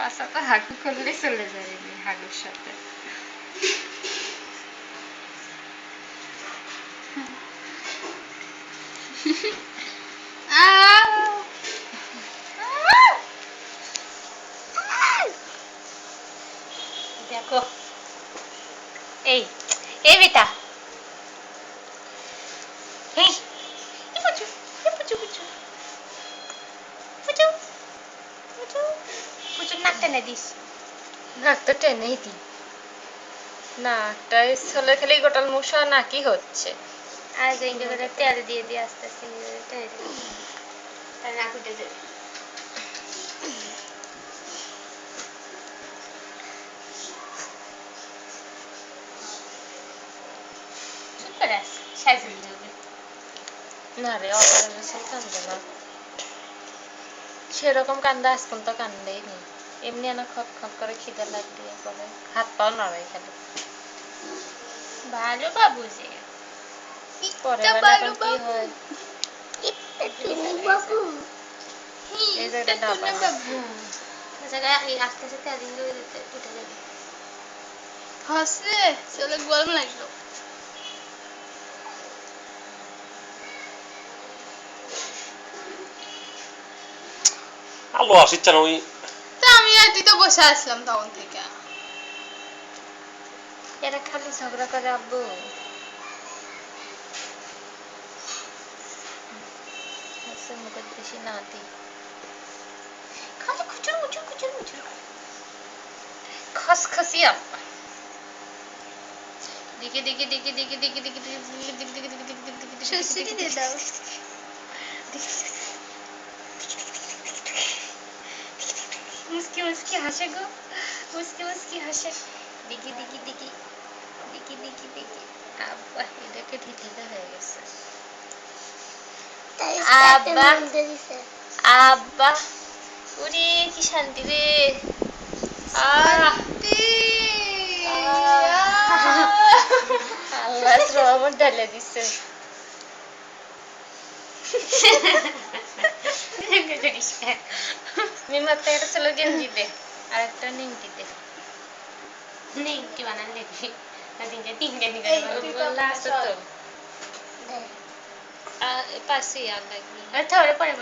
পাশা হাগু করলে চলে এই হাগুর সাথে। দেখো। এই এই বেটা। এই পুচু পুচু পুচু। পুচু। পুচু পুচু নাক টেনে দিস নাক তো টেনেই দি নাকটা ছেলে খেলে গোটাল মশা নাকি হচ্ছে আর গেঞ্জি করে তেল দিয়ে দিয়ে আস্তে আস্তে টেনে দিবি তার নাক উঠে যাবে না রে সব কান্দে না সেরকম কান্দা আজ পর্যন্ত কান্দেই নি এমনি না খপ খপ করে খিদে লাগলে পরে হাত পাও নড়াই খালি। ভালো বাবু যে। পরে এখন কি হয়। বাবু। এই। জায়গায় আস্তে আস্তে তেল দিয়ে দিতে উঠে যাবে। হাসে চলে গরম লাগল। আলো আসিচ্ছে না ওই তা আমি আর তুই তো বসে আসলাম তখন থেকে এরা খালি ঝগড়া করে আব্বু হাসে মুখের বেশি নাতি খালি খুচুর মুচুর খুচুর মুচুর খসখসি আব্বা দিকে দিকে দিকে দিকে দিকে দিকে দিকে দিকে দিকে দিকে দিকে দিকে দিকে দিকে সুশ্রী দিয়ে দাও মুসকি মুসকি হাসে গো মুসকি মুসকি হাসে দিকে দিকে দিকে দিকে দিকে দিকে আব্বা এটাকে ঢিলে হয়ে গেছে আব্বা। আব্বা উরে কি শান্তি রে আল্লাহ রহমত ঢালে দিছে mi mata era solo que entiende ahora está ni entiende ni que van a leer. La tinta tinta ni que no lo lasto todo. Ah eh, pasé a la aquí. Ahora está ahora para el